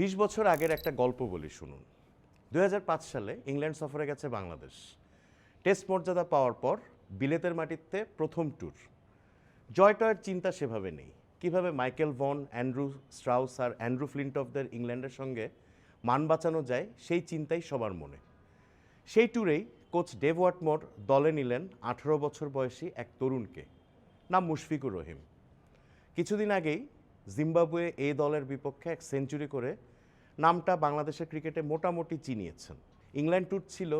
বিশ বছর আগের একটা গল্প বলি শুনুন। দু হাজার পাঁচ সালে ইংল্যান্ড সফরে গেছে বাংলাদেশ। টেস্ট মর্যাদা পাওয়ার পর বিলেতের মাটিতে প্রথম ট্যুর জয় টয়ের চিন্তা সেভাবে নেই। কীভাবে মাইকেল ভন, অ্যান্ড্রু স্ট্রাউস আর অ্যান্ড্রু ফ্লিন্টফদের ইংল্যান্ডের সঙ্গে মান বাঁচানো যায়, সেই চিন্তাই সবার মনে। সেই ট্যুরেই কোচ ডেভ ওয়াটমোর দলে নিলেন আঠারো বছর বয়সী এক তরুণকে। নাম মুশফিকুর রহিম। কিছুদিন আগেই জিম্বাবুয়ে এই দলের বিপক্ষে এক সেঞ্চুরি করে নামটা বাংলাদেশের ক্রিকেটে মোটামুটি চিনিয়েছেন। ইংল্যান্ড ট্যুর ছিল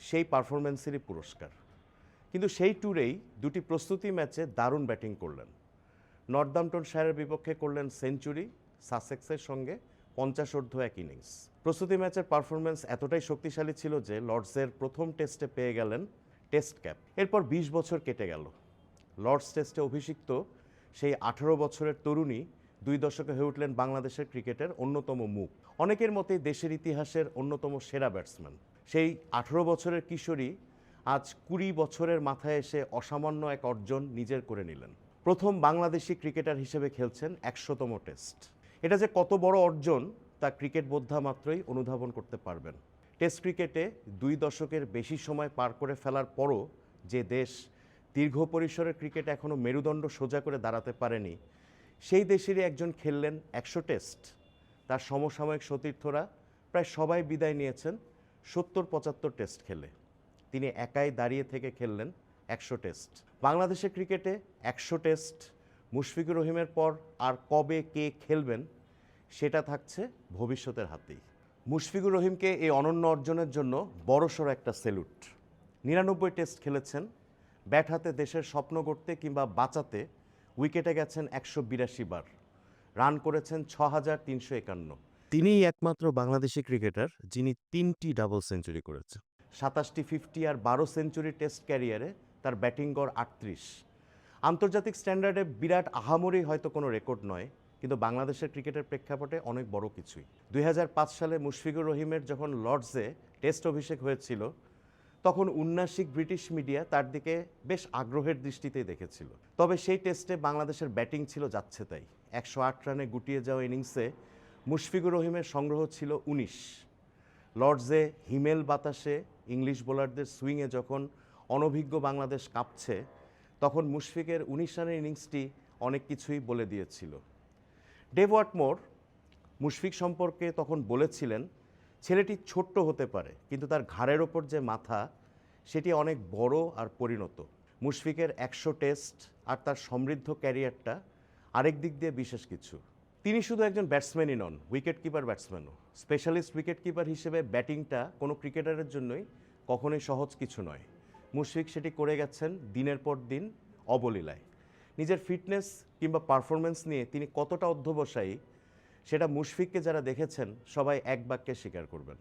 সেই পারফরমেন্সেরই পুরস্কার। কিন্তু সেই ট্যুরেই দুটি প্রস্তুতি ম্যাচে দারুণ ব্যাটিং করলেন। নর্দাম্পটন শায়ারের বিপক্ষে করলেন সেঞ্চুরি সাসেক্সের সঙ্গে পঞ্চাশ অর্ধ এক ইনিংস প্রস্তুতি ম্যাচের পারফরমেন্স এতটাই শক্তিশালী ছিল যে লর্ডসের প্রথম টেস্টে পেয়ে গেলেন টেস্ট ক্যাপ এরপর বিশ বছর কেটে গেল। লর্ডস টেস্টে অভিষিক্ত সেই আঠারো বছরের তরুণী দুই দশকে হয়ে উঠলেন বাংলাদেশের ক্রিকেটের অন্যতম মুখ। অনেকের মতেই দেশের ইতিহাসের অন্যতম সেরা ব্যাটসম্যান। সেই আঠারো বছরের কিশোরী আজ কুড়ি বছরের মাথায় এসে অসামান্য এক অর্জন নিজের করে নিলেন। প্রথম বাংলাদেশি ক্রিকেটার হিসেবে খেলছেন একশোতম টেস্ট। এটা যে কত বড় অর্জন তা ক্রিকেট বোদ্ধা মাত্রই অনুধাবন করতে পারবেন। টেস্ট ক্রিকেটে দুই দশকের বেশি সময় পার করে ফেলার পরও যে দেশ দীর্ঘ পরিসরের ক্রিকেট এখনও মেরুদণ্ড সোজা করে দাঁড়াতে পারেনি সেই দেশেরই একজন খেললেন একশো টেস্ট। তার সমসাময়িক সতীর্থরা প্রায় সবাই বিদায় নিয়েছেন সত্তর পঁচাত্তর টেস্ট খেলে। তিনি একাই দাঁড়িয়ে থেকে খেললেন একশো টেস্ট। বাংলাদেশের ক্রিকেটে একশো টেস্ট, মুশফিকুর রহিমের পর আর কবে কে খেলবেন সেটা থাকছে ভবিষ্যতের হাতেই। মুশফিকুর রহিমকে এই অনন্য অর্জনের জন্য বড়সড় একটা সেলুট। নিরানব্বই টেস্ট খেলেছেন, ব্যাট হাতে দেশের স্বপ্ন গড়তে কিংবা বাঁচাতে উইকেটে গেছেন একশো বিরাশি বার। রান করেছেন ছ হাজার তিনশো একান্ন। তিনিই একমাত্র বাংলাদেশি ক্রিকেটার যিনি তিনটি ডাবল সেঞ্চুরি করেছেন। সাতাশটি ফিফটি আর বারো সেঞ্চুরি টেস্ট ক্যারিয়ারে তার ব্যাটিং গড় আটত্রিশ। আন্তর্জাতিক স্ট্যান্ডার্ডে বিরাট আহামরি হয়তো কোনো রেকর্ড নয় কিন্তু বাংলাদেশের ক্রিকেটের প্রেক্ষাপটে অনেক বড় কিছুই। দুই হাজার পাঁচ সালে মুশফিকুর রহিমের যখন লর্ডসে টেস্ট অভিষেক হয়েছিল তখন উন্নাসিক ব্রিটিশ মিডিয়া তার দিকে বেশ আগ্রহের দৃষ্টিতেই দেখেছিল। তবে সেই টেস্টে বাংলাদেশের ব্যাটিং ছিল যাচ্ছে তাই। একশো আট রানে গুটিয়ে যাওয়া ইনিংসে মুশফিকুর রহিমের সংগ্রহ ছিল উনিশ। লর্ডসে হিমেল বাতাসে ইংলিশ বোলারদের সুইংয়ে যখন অনভিজ্ঞ বাংলাদেশ কাঁপছে, তখন মুশফিকের উনিশ রানের ইনিংসটি অনেক কিছুই বলে দিয়েছিল। ডেভ ওয়াটমোর মুশফিক সম্পর্কে তখন বলেছিলেন ছেলেটি ছোট্ট হতে পারে, কিন্তু তার ঘাড়ের ওপর যে মাথা, সেটি অনেক বড় আর পরিণত। মুশফিকের একশো টেস্ট আর তার সমৃদ্ধ ক্যারিয়ারটা আরেক দিক দিয়ে বিশেষ কিছু। তিনি শুধু একজন ব্যাটসম্যানই নন, উইকেট কিপার ব্যাটসম্যানও। স্পেশালিস্ট উইকেট কিপার হিসেবে ব্যাটিংটা কোনো ক্রিকেটারের জন্যই কখনোই সহজ কিছু নয়। মুশফিক সেটি করে গেছেন দিনের পর দিন অবলীলায়। নিজের ফিটনেস কিংবা পারফরমেন্স নিয়ে তিনি কতটা অধ্যবসায়ী সেটা মুশফিককে যারা দেখেছেন, সবাই এক বাক্যে স্বীকার করবেন।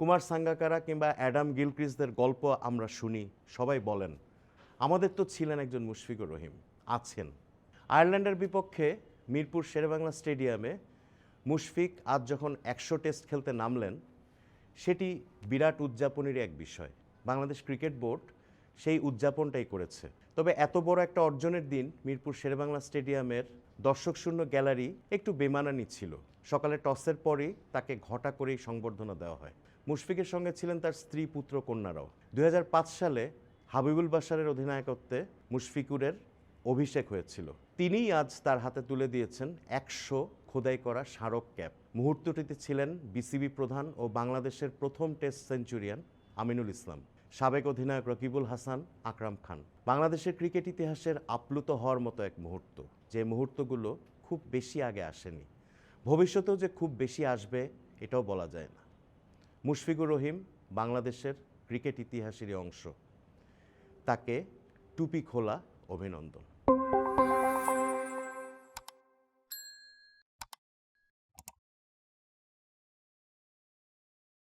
কুমার সাঙ্গাকারা কিংবা অ্যাডাম গিলক্রিসদের গল্প আমরা শুনি, সবাই বলেন, আমাদের তো ছিলেন একজন মুশফিকুর রহিম, আছেন। আয়ারল্যান্ডের বিপক্ষে মিরপুর শেরেবাংলা স্টেডিয়ামে মুশফিক আজ যখন একশো টেস্ট খেলতে নামলেন, সেটি বিরাট উদযাপনেরই এক বিষয়। বাংলাদেশ ক্রিকেট বোর্ড সেই উদযাপনটাই করেছে। তবে এত বড় একটা অর্জনের দিন মিরপুর শেরেবাংলা স্টেডিয়ামের দর্শকশূন্য গ্যালারি একটু বেমানানি ছিল। সকালে টসের পরই তাকে ঘটা করেই সংবর্ধনা দেওয়া হয়। মুশফিকের সঙ্গে ছিলেন তার স্ত্রী পুত্র কন্যারাও। দুই হাজার পাঁচ সালে হাবিবুল বাশারের অধিনায়কত্বে মুশফিকুরের অভিষেক হয়েছিল। তিনিই আজ তার হাতে তুলে দিয়েছেন একশো খোদাই করা স্মারক ক্যাপ। মুহূর্তটিতে ছিলেন বিসিবি প্রধান ও বাংলাদেশের প্রথম টেস্ট সেঞ্চুরিয়ান আমিনুল ইসলাম। সাবেক অধিনায়ক রকিবুল হাসান, আকরাম খান। বাংলাদেশের ক্রিকেট ইতিহাসের আপ্লুত হওয়ার মতো এক মুহূর্ত। যে মুহূর্তগুলো খুব বেশি আগে আসেনি। ভবিষ্যতেও যে খুব বেশি আসবে, এটাও বলা যায় না। মুশফিকুর রহিম বাংলাদেশের ক্রিকেট ইতিহাসেরই অংশ। তাকে টুপি খোলা অভিনন্দন।